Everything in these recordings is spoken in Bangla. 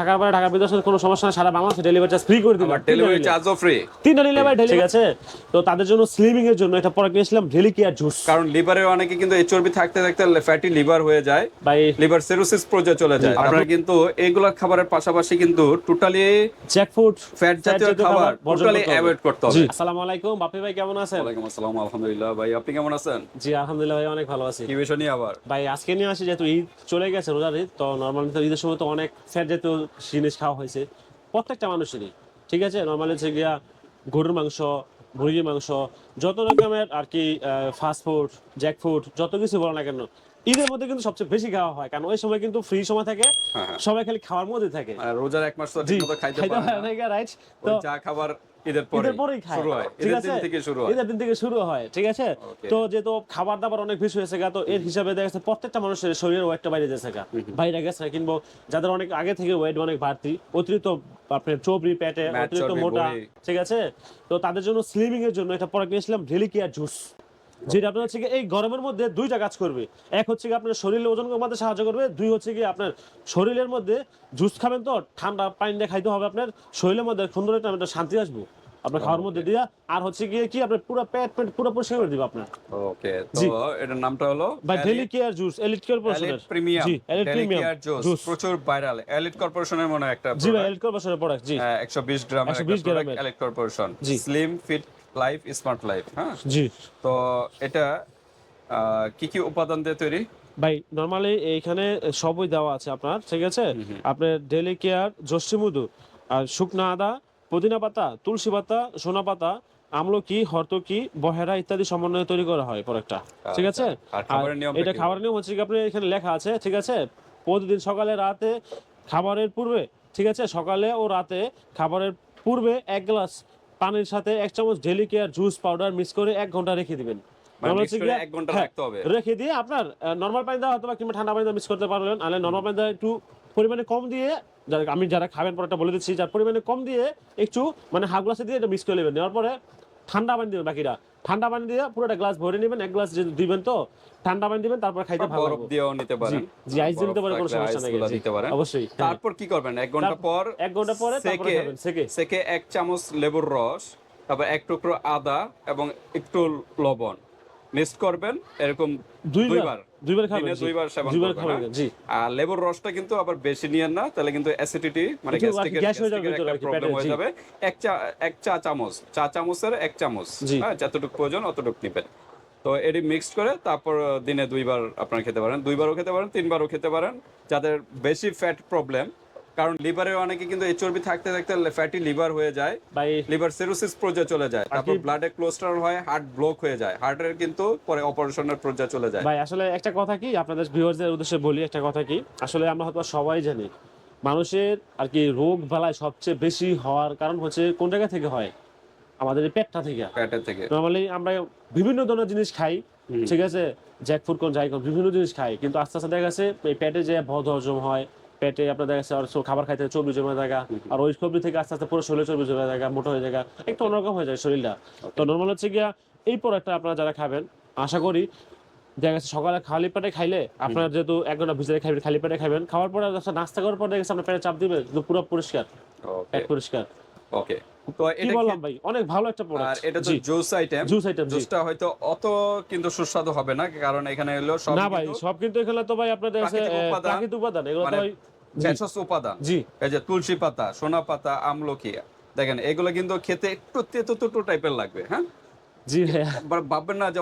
ঢাকার বাইরে ঢাকার বিদেশে কোনো সমস্যা না সারা বাংলাদেশে ডেলিভারি চার্জ ফ্রি করে দিলাম। ডেলিভারি চার্জও ফ্রি তিনটা ডেলিভারি ঠিক আছে। তো তাদের জন্য স্লিমিং এর জন্য একটা প্রোডাক্ট নিয়েছিলাম ডেলি কেয়ার জুস কারণ লিভারে অনেকে কিন্তু এই চর্বি থাকতে থাকতে ফ্যাটি লিভার হয়ে যায় বাই লিভার সিরোসিস পর্যায়ে চলে যায়। আপনারা কিন্তু এইগুলা খাবারের পাশাপাশি কিন্তু টোটালি জ্যাকফুড ফ্যাট জাতীয় খাবার টোটালি অ্যাভয়েড করতে হবে। আসসালামু আলাইকুম বাপি ভাই কেমন আছেন? ওয়ালাইকুম আসসালাম আলহামদুলিল্লাহ। ভাই আপনি কেমন আছেন? জি আলহামদুলিল্লাহ ভাই অনেক ভালো আছি। কি বিষয় নিয়ে আবার? ভাই আজকে নিয়ে আসি যেহেতু ঈদ চলে গেছে রোজার ঈদ তো নর্মালি তো ঈদের সময় তো অনেক ফ্যাট জাতীয় জিনিস খাওয়া হয়েছে। প্রত্যেকটা মানুষেরই ঠিক আছে? নর্মালি হচ্ছে গিয়া গরুর মাংস মুরগির মাংস যত রকমের আর কি ফাস্ট ফুড জ্যাক ফুড যত কিছু বলো না কেন ঈদের মধ্যে কিন্তু সবচেয়ে বেশি খাওয়া হয়। কারণ ওই সময় কিন্তু ফ্রি সময় থাকে হ্যাঁ, হ্যাঁ। সবাই খালি খাওয়ার মধ্যে থাকে। রোজার এক মাস তো খাইতে পারে। না। রাইট তো যা খাবার ঈদের পরেই খায়। ঠিক আছে দিন থেকে শুরু ঈদের দিন থেকে শুরু হয় ঠিক আছে? তো যেহেতু খাবার দাবার অনেক বেশি হয়েছে তো এর হিসাবে দেখা যাচ্ছে প্রত্যেকটা মানুষের শরীরের ওয়েটটা বাইরে যাচ্ছে বাইরে গেছে কিংবা যাদের অনেক আগে থেকে ওয়েট অনেক বাড়তি অতিরিক্ত আপনার চবরি পেটে অতিরিক্ত মোটা ঠিক আছে? তো তাদের জন্য স্লিমিং এর জন্য একটা প্রোডাক্ট নিয়েছিলাম ডেলি কেয়ার জুস যেটা আপনার হচ্ছে এই গরমের মধ্যে দুইটা কাজ করবে। এক হচ্ছে কি আপনার শরীরের ওজন কমাতে সাহায্য করবে দুই হচ্ছে কি আপনার শরীরের মধ্যে জুস খাবেন তো ঠান্ডা পানি দিয়ে খাইতে হবে আপনার শরীরের মধ্যে সুন্দর একটা শান্তি আসব আপনার খাওয়ার মধ্যে দিয়া। আর হচ্ছে গিয়ে কি আপনার পুরো পেট পেট পুরো পরিষ্কার করে দিবে আপনার। ওকে তো। এটার নামটা হলো বা daily care juice elite elite premium জি এলিট প্রিমিয়াম জুস প্রচুর ভাইরাল এলিট কর্পোরেশনের মনে একটা জি ভাই এলিট কর্পোরেশনের প্রোডাক্ট জি। হ্যাঁ, 120 গ্রামের 120 গ্রামের। Elite corporation slim fit life smart life হ্যাঁ জি। তো এটা কি কি উপাদান দিয়ে তৈরি? ভাই নর্মালি এইখানে সবই দেওয়া আছে আপনার ঠিক আছে? আপনার ডেলি কেয়ার জস্টি মধু আর শুকনো আদা পুদিনা পাতা তুলসী পাতা সোনা পাতা আমলকি হরতকি বহেরা ইত্যাদি সমন্বয়ে তৈরি করা হয় প্রোডাক্টটা ঠিক আছে? আচ্ছা। আর এটা? খাবারের নিয়ম হচ্ছে কি আপনার এখানে লেখা আছে ঠিক আছে? প্রতিদিন সকালে রাতে খাবারের পূর্বে ঠিক আছে? সকালে ও রাতে খাবারের পূর্বে এক গ্লাস পানির সাথে এক চামচ daily care juice powder mix করে এক ঘণ্টা রেখে দিবেন। মানে হ্যাঁ, রেখে দিয়ে আপনার নর্মাল পানি দেওয়া অথবা কিংবা ঠান্ডা পানি মিক্স করতে পারবেন আর নর্মাল পানি দেওয়া একটু পরিমাণে কম দিয়ে আমি যারা খাবেন পরে বলে দিচ্ছি যার পরিমাণে কম দিয়ে একটু মানে হাফ গ্লাসে দিয়ে এটা মিক্স করে নেবেন। নেওয়ার পরে ঠান্ডা পানি দিবেন বাকিটা। ঠান্ডা পানি দিয়ে পুরোটা গ্লাস ভরে নেবেন এক গ্লাস দিবেন তো ঠান্ডা পানি দিবেন তারপর খাইতে ভালো বরফ দিয়েও নিতে পারেন। জি আইস দিয়ে দিতে পারে কোনো সমস্যা নাই দিতে পারেন। অবশ্যই। তারপর কি করবেন? এক ঘণ্টা পর এক ঘণ্টা পরে তারপর খাবেন সেকে। সেকে এক চামচ লেবুর রস তারপর এক টুকরো আদা এবং একটু লবণ। মিক্স করবেন এরকম দুইবার। দুইবার দুইবার খাবেন দুইবার সেবন দুইবার খাবেন? জি। আর লেবুর রসটা কিন্তু আবার বেশি নিয়েন না তাহলে কিন্তু অ্যাসিডিটি মানে গ্যাস্ট্রিকের একটা প্রবলেম হয়ে যাবে। এক চা এক চা চামচ চা চামচের এক চামচ হ্যাঁ যতটুকু প্রয়োজন অতটুকু নেবেন। তো এটি মিক্সড করে তারপর দিনে দুইবার আপনার খেতে পারেন। দুইবারও খেতে পারেন তিনবারও খেতে পারেন। যাদের বেশি ফ্যাট প্রবলেম কারণ লিভারে অনেকে কিন্তু এই চর্বি থাকতে থাকতে ফ্যাটি লিভার হয়ে যায় লিভার সিরোসিস পর্যায়ে চলে যায় তারপর ব্লাডে কোলেস্টেরল হয় হার্ট ব্লক হয়ে যায় হার্টের কিন্তু পরে অপারেশনের পর্যায়ে চলে যায়। ভাই আসলে একটা কথা কি আপনাদের ভিউয়ারদের উদ্দেশ্যে বলি একটা কথা কি আসলে আমরা হয়তো সবাই জানি মানুষের আর কি রোগ বালায় সবচেয়ে বেশি হওয়ার কারণ হচ্ছে কোন জায়গা থেকে হয়? আমাদের পেটটা থেকে। ফ্যাটের থেকে। নর্মালি আমরা বিভিন্ন ধরনের জিনিস খাই ঠিক আছে? জ্যাক ফুড কোন যাই বিভিন্ন জিনিস খাই কিন্তু আস্তে আস্তে দেখা গেছে এই পেটে যে বদ হজম হয় পেটে আপনার দেখা যাচ্ছে আর খাবার খাইতে চর্বি জমে থাকা আর ওই চর্বি থেকে আস্তে আস্তে পুরো শরীরে চর্বি জমে থাকা মোটা হয়ে থাকা একটু অন্যরকম হয়ে যায় শরীরটা। তো নর্মাল হচ্ছে গিয়া এই প্রোডাক্টটা আপনারা যারা খাবেন আশা করি দেখা গেছে সকালে খালি পেটে খাইলে আপনার যেহেতু এক ঘণ্টা ভিজে খাবেন খালি পেটে খাবেন খাওয়ার পরে নাস্তা করার পর দেখা গেছে আপনার পেটে চাপ দিবে পুরো পরিষ্কার পেট পরিষ্কার। ওকে তো এটা বললাম ভাই? অনেক ভালো একটা আর এটা তো জুস আইটেম জুস আইটেম জুসটা হয়তো অত কিন্তু সুস্বাদু হবে না কারণ এখানে হলো সব না ভাই সব কিন্তু এখানে তো ভাই আপনাদের প্রাকৃতিক উপাদান, এগুলো তো মানে ভাই ভেষজ উপাদান। জি। এই যে তুলসী পাতা সোনা পাতা আমলকি দেখেন এগুলো কিন্তু খেতে একটু তেতো তেতো টাইপের লাগবে হ্যাঁ? জি ভাইয়া। ভাববেন না যে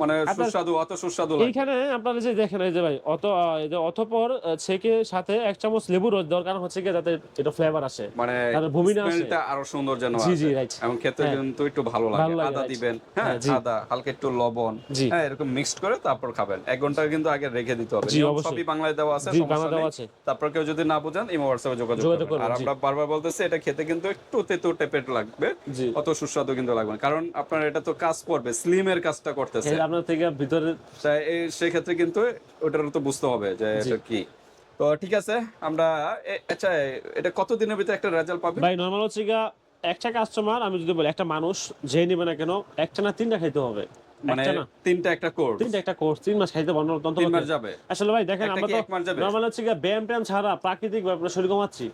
মানে সুস্বাদু অত সুস্বাদু এইখানে আপনারা যে দেখেন এই যে ভাই অত এই যে অতপর ছেকে সাথে এক চামচ রস দেওয়ার কারণ হচ্ছে কি যাতে এটা ফ্লেভার আসে মানে ভূমি না আসে। আরও সুন্দর যেন জি, জি, right. এবং খেতে হ্যাঁ। কিন্তু একটু ভালো লাগে আদা দিবেন হ্যাঁ হ্যাঁ, আদা হালকা একটু লবণ হ্যাঁ এরকম মিক্সড করে তারপর খাবেন এক ঘণ্টা কিন্তু আগে রেখে দিতে হবে। সবই বাংলায় দেওয়া আছে সমস্যা আছে। তারপর কেউ যদি না বোঝেন ইমো হোয়াটসঅ্যাপে যোগাযোগ করবেন আর আমরা বারবার বলতেছি এটা খেতে কিন্তু একটু তেতো টাইপের লাগবে অত সুস্বাদু কিন্তু লাগবে। কারণ আপনার এটা তো কাজ করবে স্লিমের কাজটা করতেছে। আপনার থেকে ভিতরে সেই ক্ষেত্রে কিন্তু ওটার তো বুঝতে হবে যে এটা কি। তো ঠিক আছে আমরা আচ্ছা এটা কত দিনের ভিতরে একটা রেজাল্ট পাবে? ভাই নরমাল হচ্ছে একটা কাস্টমার আমি যদি বলি একটা মানুষ যে নিবে না কেন একটা না তিনটা খাইতে হবে। মানে তিনটা একটা কোর্স তিনটা একটা কোর্স তিন মাস খাইতে তন্ত্র তিন মাস যাবে। আসলে ভাই দেখেন আমরা তো? নর্মাল হচ্ছে ব্যায়াম ট্যায়াম ছাড়া প্রাকৃতিক ভাবে আমরা শরীর কমাচ্ছি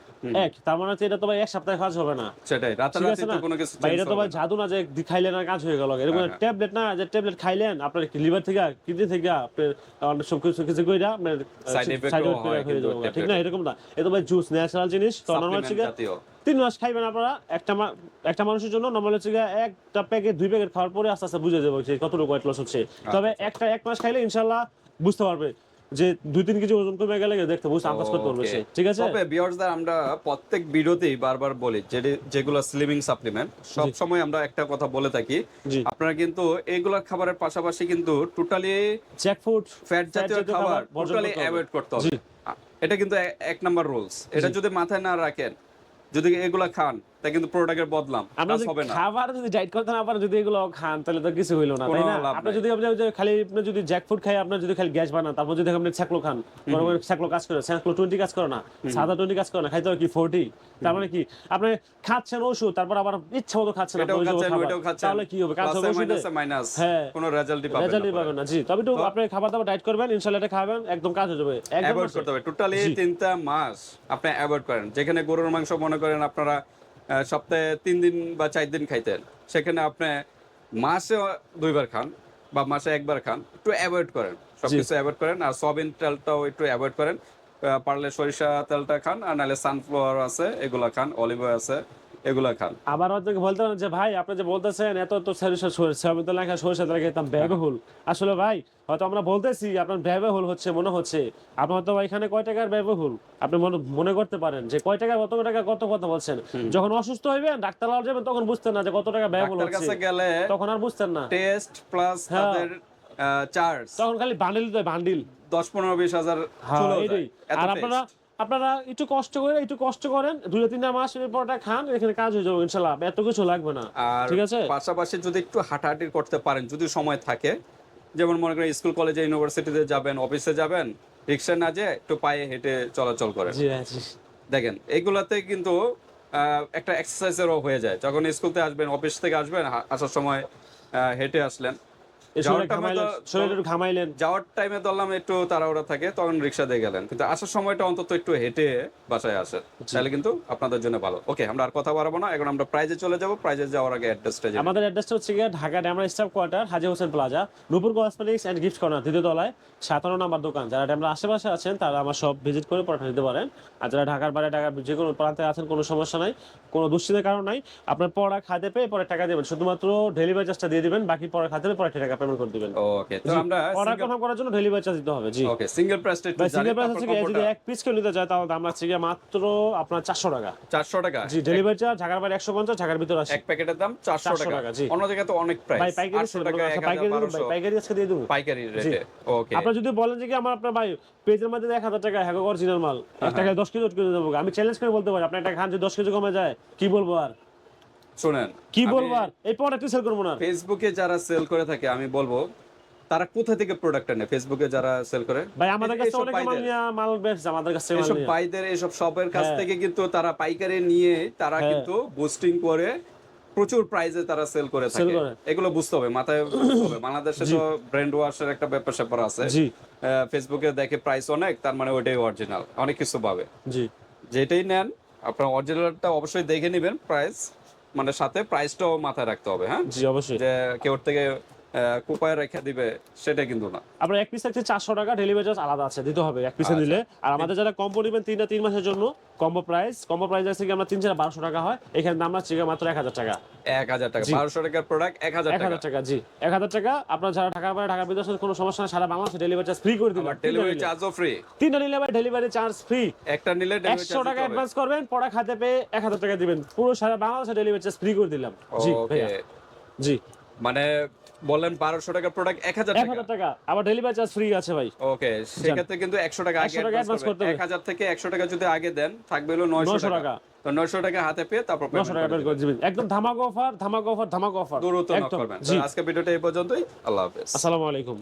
এক তার মানে হচ্ছে এটা তো ভাই এক সপ্তাহে কাজ হবে না। সেটাই রাতারাতি তো কোনো কিছু ভাই এটা তো ভাই জাদু না যে খাইলেন আর কাজ হয়ে গেল। এরকম হ্যাঁ, হ্যাঁ। ট্যাবলেট না যে ট্যাবলেট খাইলেন আপনার লিভার থেকে কিডনি থেকে আপনার সব কিছু কিছু কইরা সাইড এফেক্ট হয় হয়ে যাবে। ঠিক না? এরকম না। এটা ভাই জুস ন্যাচারাল জিনিস তো নর্মাল হচ্ছে তিন মাস খাইবেন আপনারা একটা একটা মানুষের জন্য নর্মাল হচ্ছে একটা প্যাকেট দুই প্যাকেট খাওয়ার পরে আস্তে আস্তে বুঝে যাবে যে কতটুকু ওয়েট লস হচ্ছে। তবে একটা এক মাস খাইলে ইনশাল্লাহ বুঝতে পারবে যে দুই তিন কেজি ওজন কমে গেলে দেখতে বুঝতে আন্দাজ করতে পারবে সে। ঠিক আছে? তবে ভিউয়ার্সদের আমরা প্রত্যেক ভিডিওতেই বারবার বলি যে যেগুলো স্লিমিং সাপ্লিমেন্ট সব সময় আমরা একটা কথা বলে থাকি আপনারা কিন্তু এইগুলা খাবারের পাশাপাশি কিন্তু টোটালি জ্যাকফুড ফ্যাট জাতীয় খাবার টোটালি অ্যাভয়েড করতে হবে। এটা কিন্তু এক নাম্বার রুলস এটা যদি মাথায় না রাখেন যদি এগুলা খান তা কিন্তু প্রোডাক্টের বদলাম যদি খাবার যদি করতে না পারেন যদি এগুলো খান তাহলে তো কিছু হইল না তাই না? আপনি যদি আপনি খালি আপনি যদি জ্যাক ফুড খাই আপনার যদি খালি গ্যাস বানান তারপর যদি আপনি ছ্যাকলো খান ছ্যাকলো কাজ করে ছ্যাকলো টোয়েন্টি কাজ করে না সাদা টোয়েন্টি কাজ করে না খাইতে কি ফোরটি তার মানে কি? আপনি খাচ্ছেন ওষুধ তারপর আবার ইচ্ছা মতো খাচ্ছেন তাহলে কি হবে? কাজ হবে মাইনাস হ্যাঁ। কোনো রেজাল্টই পাবেন রেজাল্টই পাবেন না। জি তবে একটু আপনি খাবার দাবার ডাইট করবেন ইনশাল্লাহ এটা খাবেন একদম কাজ হয়ে যাবে। অ্যাভয়েড করতে হবে। টোটালি তিনটা মাস আপনি অ্যাভয়েড করেন। যেখানে গরুর মাংস মনে করেন আপনারা সপ্তাহে তিন দিন বা চার দিন খাইতেন সেখানে আপনি মাসে দুইবার খান বা মাসে একবার খান একটু অ্যাভয়েড করেন। সবকিছু অ্যাভয়েড করেন আর সয়াবিন তেলটাও একটু অ্যাভয়েড করেন। পারলে সরিষা তেলটা খান আর নাহলে সানফ্লাওয়ার আছে এগুলা খান অলিভ আছে। এগুলা খান। আবার বলতে পারেন যে ভাই আপনি যে বলতেছেন এত তো সরিষা সরিষা লেখা সরিষা তেল খেতাম ব্যয়বহুল। আসলে ভাই হয়তো আমরা বলতেছি আপনার ব্যয়বহুল হচ্ছে মনে হচ্ছে। আপনার হয়তো এখানে কয় টাকার ব্যয়বহুল? আপনি মনে করতে পারেন যে কয় টাকা কত টাকা কত কথা বলছেন। যখন অসুস্থ হইবেন ডাক্তার লাল যাবেন তখন বুঝতেন না যে কত টাকা ব্যয়বহুল হচ্ছে। গেলে তখন আর বুঝতেন না। টেস্ট প্লাস হ্যাঁ। তাদের চার্জ। তখন খালি বান্ডিল দিতে বান্ডিল। দশ পনেরো বিশ হাজার হ্যাঁ আর। আপনারা আপনারা একটু কষ্ট করে একটু কষ্ট করেন দুই তিনটা মাস এর পরটা খান এখানে কাজ হয়ে যাবে ইনশাল্লাহ। এত কিছু লাগবে না। ঠিক আছে? পাশাপাশি যদি একটু হাঁটাহাঁটি করতে পারেন যদি সময় থাকে যেমন মনে করেন স্কুল কলেজে ইউনিভার্সিটিতে যাবেন অফিসে যাবেন রিক্সা না যে একটু পায়ে হেঁটে চলাচল করেন। দেখেন এগুলাতে কিন্তু একটা এক্সারসাইজেরও হয়ে যায়। যখন স্কুল স্কুলতে আসবেন অফিস থেকে আসবেন আসার সময় হেঁটে আসলেন যাওয়ার ঘামাইলেন। টাইমে ধরলাম একটু তাড়াহুড়া থাকে তখন রিক্সা দিয়ে গেলেন। কিন্তু আসার সময়টা অন্তত একটু হেঁটে বাসায় আসেন। তাহলে কিন্তু আপনাদের জন্য ভালো। ওকে আমরা আর কথা বাড়াবো না। এখন আমরা প্রাইজে চলে যাব। প্রাইজে যাওয়ার আগে অ্যাড্রেসটা আমাদের অ্যাড্রেসটা হচ্ছে গিয়ে Dhaka Demra staff quarter Haji Hossain plaza Nupur cosmetics and gift corner দ্বিতীয় তলায় সাতান্ন নাম্বার দোকান। যারা ড্যামরা আশেপাশে আছেন তারা আমার সব ভিজিট করে পাঠিয়ে দিতে পারেন। আর যারা ঢাকার বাইরে ঢাকার যে কোনো প্রান্তে আছেন কোনো সমস্যা নাই কোনো দুশ্চিন্তার কারণ নাই আপনার পড়া খাতে পেয়ে পরে টাকা দেবেন। শুধুমাত্র ডেলিভারি চার্জটা দিয়ে দিবেন বাকি পরে খাতে পেয়ে পরে টাকা পেমেন্ট করে দিবেন। ওকে তো আমরা পড়া কনফার্ম করার জন্য ডেলিভারি চার্জ দিতে হবে জি। ওকে সিঙ্গেল প্রাইসটা একটু জানি সিঙ্গেল প্রাইস হচ্ছে যদি এক পিস কেউ নিতে চায় তাহলে দাম লাগছে গিয়ে মাত্র আপনার চারশো টাকা। 400 টাকা। জি ডেলিভারি চার্জ ঢাকার বাইরে একশো পঞ্চাশ ঢাকার ভিতরে আসে এক প্যাকেটের দাম 400 400 টাকা। অন্য জায়গায় তো অনেক ভাই পাইকারি টাকা পাইকারি পাইকারি আজকে দিয়ে দেবো। পাইকারি রেটে ওকে আপনার যদি বলেন যে কি আমার আপনার ভাই পেজের মধ্যে এক হাজার টাকা হ্যাঁ অরিজিনাল মাল এক টাকায় দশ কেজি কেজি দেবো। আমি চ্যালেঞ্জ করে বলতে পারি আপনি একটা খান যদি দশ কেজি কমে যায় কি বলব আর? শুনেন কি বলব আর এই প্রোডাক্ট সেল করব না। ফেসবুকে যারা সেল করে থাকে আমি বলব তারা কোথা থেকে প্রোডাক্টটা নেয়? ফেসবুকে যারা সেল করে ভাই আমাদের কাছে অনেক মাল নিয়ে মাল বেচছে আমাদের কাছে নিয়ে। বাইদের এইসব শপের কাছ হ্যাঁ। থেকে কিন্তু তারা পাইকারি নিয়ে তারা হ্যাঁ। কিন্তু বুস্টিং করে প্রচুর প্রাইজে তারা সেল করে থাকে। এগুলো বুঝতে হবে মাথায় হবে। বাংলাদেশে তো ব্র্যান্ড ওয়াশের একটা ব্যাপার স্যাপার আছে। জি। ফেসবুকে দেখে প্রাইস অনেক তার মানে ওইটাই অরিজিনাল অনেক কিছু পাবে। জি। যেটাই নেন আপনার অরিজিনালটা অবশ্যই দেখে নেবেন প্রাইস মানে সাথে প্রাইসটাও মাথায় রাখতে হবে হ্যাঁ? জি অবশ্যই। যে কেউ ওর থেকে কুপায় রেখে দিবে সেটা কিন্তু না। আপনার এক পিস থাকছে চারশো টাকা ডেলিভারি চার্জ আলাদা আছে দিতে হবে এক পিসে আচ্ছা। নিলে। আর আমাদের যারা কম্বো নেবেন তিনটা তিন মাসের জন্য কম্বো প্রাইস কম্বো প্রাইস আছে কি আমরা তিন চার বারোশো টাকা হয় এখানে দাম আছে মাত্র এক হাজার টাকা। এক হাজার টাকা বারোশো টাকার প্রোডাক্ট এক হাজার এক টাকা। টাকা জি। এক হাজার টাকা আপনার যারা ঢাকা বাইরে ঢাকা বিদেশে কোনো সমস্যা নেই সারা বাংলাদেশে ডেলিভারি চার্জ ফ্রি করে আবার ডেলিভারি চার্জও ফ্রি তিনটা নিলে ভাই ডেলিভারি চার্জ ফ্রি একটা নিলে একশো টাকা অ্যাডভান্স করবেন পড়া খাতে পেয়ে এক হাজার টাকা দিবেন। পুরো সারা বাংলাদেশে ডেলিভারি চার্জ ফ্রি করে দিলাম। জি ভাইয়া। জি। মানে বললেন বারোশো টাকা প্রোডাক্ট এক হাজার এক টাকা। আবার ডেলিভারি চার্জ ফ্রি আছে ভাই। ওকে সেক্ষেত্রে কিন্তু একশো টাকা আগে 100 টাকা অ্যাডভান্স করতে হবে। এক হাজার থেকে একশো টাকা যদি আগে দেন থাকবে হলো নয়শো 900 টাকা। তো নয়শো টাকা হাতে পেয়ে তারপর নশো টাকা করে দিবেন। একদম ধামাকা অফার ধামাকা অফার ধামাকা অফার দ্রুত নক করবেন। আজকে ভিডিওটা এই পর্যন্তই। আল্লাহ হাফেজ। আসসালামু আলাইকুম।